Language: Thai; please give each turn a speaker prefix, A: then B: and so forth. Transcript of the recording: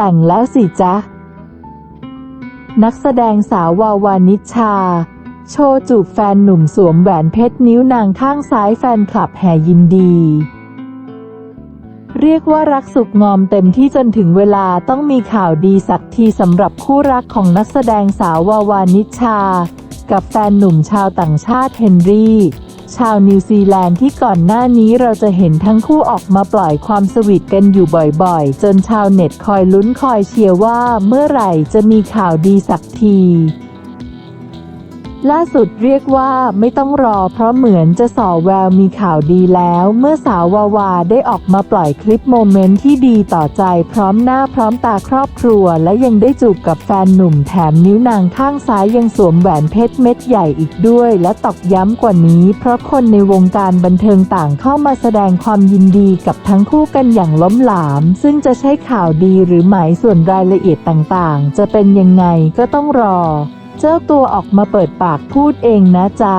A: แต่งแล้วสิจ๊ะ นักแสดงสาววาวานิชชา โชว์จูบแฟนหนุ่มสวมแหวนเพชรนิ้วนางข้างซ้ายแฟนคลับแห่ยินดี เรียกว่ารักสุกงอมเต็มที่จนถึงเวลาต้องมีข่าวดีสักทีสำหรับคู่รักของนักแสดงสาววาวานิชชากับแฟนหนุ่มชาวต่างชาติเฮนรี่ ชาวนิวซีแลนด์ที่ก่อนหน้านี้เราจะเห็นทั้งคู่ออกมาปล่อยความสวีทกันอยู่บ่อยๆ จนชาวเน็ตคอยลุ้นคอยเชียร์ว่าเมื่อไหร่จะมีข่าวดีสักที ล่าสุดเรียกว่าไม่ต้องรอเพราะเหมือนจะสอแววมีข่าวดีแล้ว เมื่อสาววาวาได้ออกมาปล่อยคลิปโมเมนต์ที่ดีต่อใจพร้อมหน้าพร้อมตาครอบครัว และยังได้จูบกับแฟนหนุ่มแถมนิ้วนางข้างซ้ายยังสวมแหวนเพชรเม็ดใหญ่อีกด้วย และตอกย้ำกว่านี้ เพราะคนในวงการบันเทิงต่างเข้ามาแสดงความยินดีกับทั้งคู่กันอย่างล้มหลาม ซึ่งจะใช่ข่าวดีหรือหมายส่วนรายละเอียดต่างๆ จะเป็นยังไงก็ต้องรอ เจ้าตัวออกมาเปิดปากพูดเองนะจ๊ะ